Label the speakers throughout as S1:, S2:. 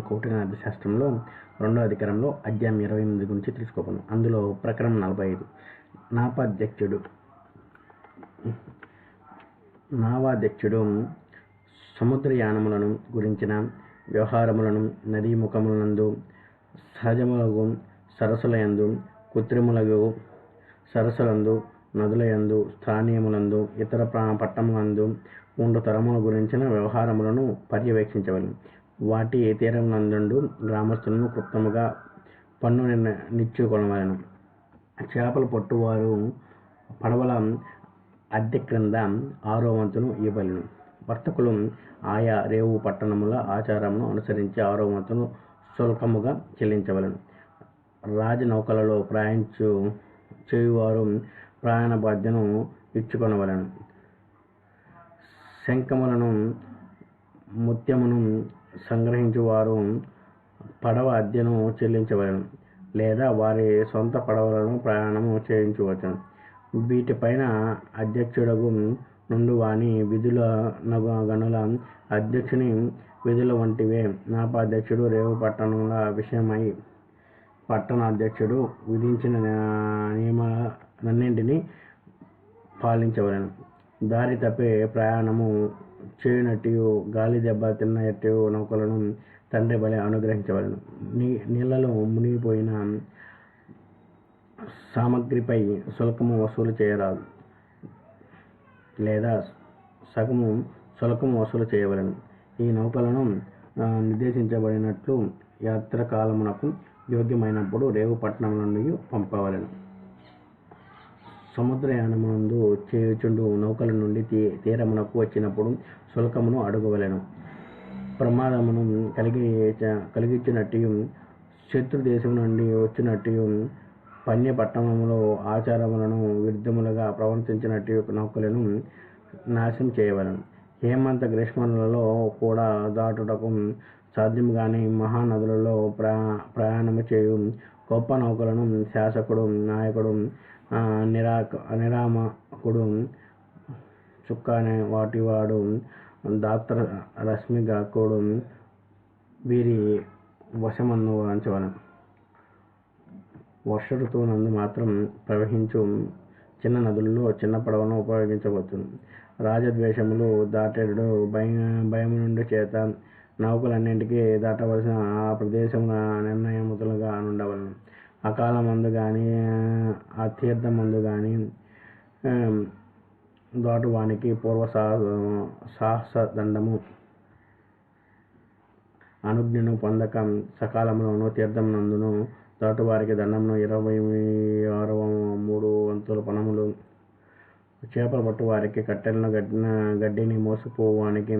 S1: కోటి అర్థశాస్త్రంలో రెండో అధికారంలో అధ్యాయం ఇరవై ఎనిమిది గురించి తెలుసుకోపోను అందులో ప్రకరణం నలభై ఐదు. నాపాధ్యక్షుడు నావాధ్యక్షుడు సముద్రయానములను గురించిన వ్యవహారములను నదీముఖములందు సహజములగు సరస్సులయందు కృత్రిములగు సరస్సులందు నదులయందు స్థానీయములందు ఇతర ప్రా- పట్టణములందు ఉండు తరముల గురించిన వ్యవహారములను పర్యవేక్షించవలను. వాటి తీరములందు గ్రామస్తులను క్లుప్తముగా పన్ను నిర్ణ నిశ్చయకొనవలెను చేపలు పట్టువారు పడవల అద్దె క్రింద ఆరో వంతును ఇవ్వవలెను వర్తకులు ఆయా రేవు పట్టణముల ఆచారమును అనుసరించి ఆరో వంతును శుల్కముగా చెల్లించవలెను. రాజనౌకలలో ప్రయాణించు చేయువారు ప్రయాణ బాధ్యను ఇచ్చుకొనవలెను. శంఖములను నిత్యమును సంగ్రహించువారు పడవ అద్దెను చెల్లించవలెను లేదా వారి సొంత పడవలను ప్రయాణము చేయించవచ్చును. వీటిపైన అధ్యక్షుడగు నుండి వాని విధుల నగ- గనుల అధ్యక్షుని విధుల వంటివే. నాపాధ్యక్షుడు రేవు పట్టణముల విషయమై పట్టణాధ్యక్షుడు విధించిన నియమాలన్నింటినీ పాలించవలెను. దారి తప్పే ప్రయాణము చేయునట్టు గాలి దెబ్బ తిన్నట్టు నౌకలను తండ్రి బలి అనుగ్రహించవలెను. నీ నీళ్ళలో మునిగిపోయిన సామగ్రిపై శుల్కము వసూలు చేయరాదు లేదా సగము శుల్కము వసూలు చేయవలెను. ఈ నౌకలను నిర్దేశించబడినట్లు యాత్రకాలమునకు యోగ్యమైనప్పుడు రేవు పట్టణం నుండి పంపవలెను. సముద్రయానమునందు చేయుచుండు నౌకల నుండి తీ తీరమునకు వచ్చినప్పుడు శుల్కమును అడుగవలెను. ప్రమాదమును కలిగి కలిగించినట్టు శత్రు దేశం నుండి వచ్చినట్టు పన్య పట్టణములో ఆచారములను విరుద్ధములుగా ప్రవర్తించినట్టు నౌకలను నాశనం చేయవలెను. హేమంత గ్రీష్మలలో కూడా దాటుటకు సాధ్యం కాని మహానదులలో ప్రయా ప్రయాణము చేయు గొప్ప నౌకలను శాసకుడు నాయకుడు నిరాక నిరామకుడు చుక్క అనే వాటివాడు దాత్ర రశ్మిగాకుడు వీరి వశమన్ను వంచవలను వర్ష ఋతువునందు మాత్రం ప్రవహించు చిన్న నదుల్లో చిన్న పడవను ఉపయోగించవచ్చు. రాజద్వేషములు దాటెడు భయ భయము నుండి చేత నౌకలన్నింటికీ దాటవలసిన ఆ ప్రదేశముల నిర్ణయముతులుగా ఉండవలను అకాల మందు కానీ ఆ తీర్థం మందు కానీ దాటువానికి పూర్వ సాహస దండము అనుజ్ఞను పొందక సకాలంలోను తీర్థమునందును దాటువారికి దండమును ఇరవై ఆరు మూడు వంతుల పణములు చేపలు పట్టువారికి కట్టెలను గడ్డిన గడ్డిని మోసుకుపోవానికి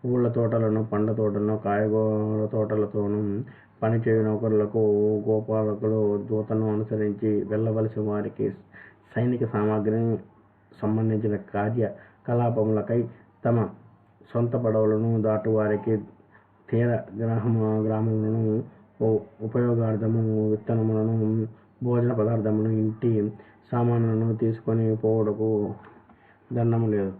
S1: పూల తోటలను పండ్ల తోటలను కాయగూర తోటలతోనూ పనిచేయు నౌకరులకు గోపాలకులు దూతను అనుసరించి వెళ్ళవలసిన వారికి సైనిక సామాగ్రిని సంబంధించిన కార్యకలాపములకై తమ సొంత పడవలను దాటువారికి తీర గ్రామ గ్రామములను ఉపయోగార్థము విత్తనములను భోజన పదార్థమును ఇంటి సామానులను తీసుకొని పోవుటకు దండము లేదు.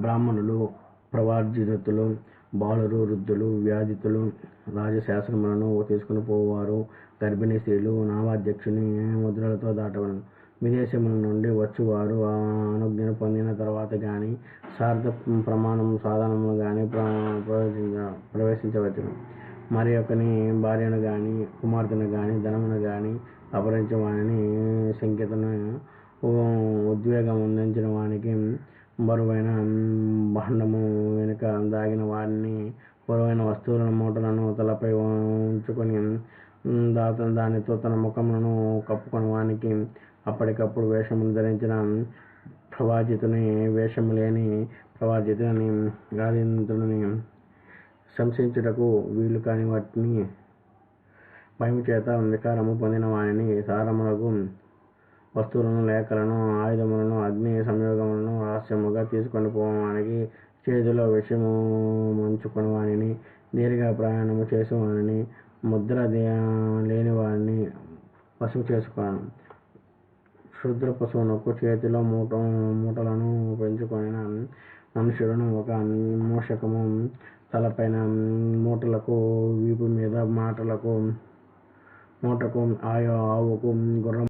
S1: బ్రాహ్మణులు ప్రవార్జితులు బాలురు వృద్ధులు వ్యాధితులు రాజశాసనములను తీసుకుని పోవారు గర్భిణీ స్త్రీలు నామాధ్యక్షుని ముద్రలతో దాటవలను. విదేశముల నుండి వచ్చువారు అనుజ్ఞను పొందిన తర్వాత కానీ సార్థ ప్రమాణం సాధనము కానీ ప్రవేశించ ప్రవేశించవచ్చు మరి ఒకని భార్యను కానీ కుమార్తెను కానీ ధనమును కానీ అపహరించిన వాడిని సంకేతను ఉద్వేగం అందించిన వానికి బరువైన భాండము వెనుక దాగిన వాడిని బరువైన వస్తువులను మూటలను తలపై ఉంచుకొని దాత దానితో తన ముఖములను కప్పుకొని వానికి అప్పటికప్పుడు వేషమును ధరించిన ప్రవాజితుని వేషము లేని ప్రవాజితుని రాజేంద్రుని శంసించుటకు వీలు కాని వాటిని భయము చేత వికారము పొందిన వాణిని సారములకు వస్తువులను లేఖలను ఆయుధములను అగ్ని సంయోగములను రహస్యముగా తీసుకొని పోవడానికి చేతిలో విషయము మంచుకొని వాణిని దీర్ఘ ప్రయాణము చేసేవానిని ముద్ర లేని వారిని పశువు చేసుకున్నాను క్షుద్ర పశువునకు చేతిలో మూట మూటలను పెంచుకొని మనుషులను ఒక మూషకము తలపైన మూటలకు వీపు మీద మాటలకు మూటకు ఆయా ఆవుకు గుర్రం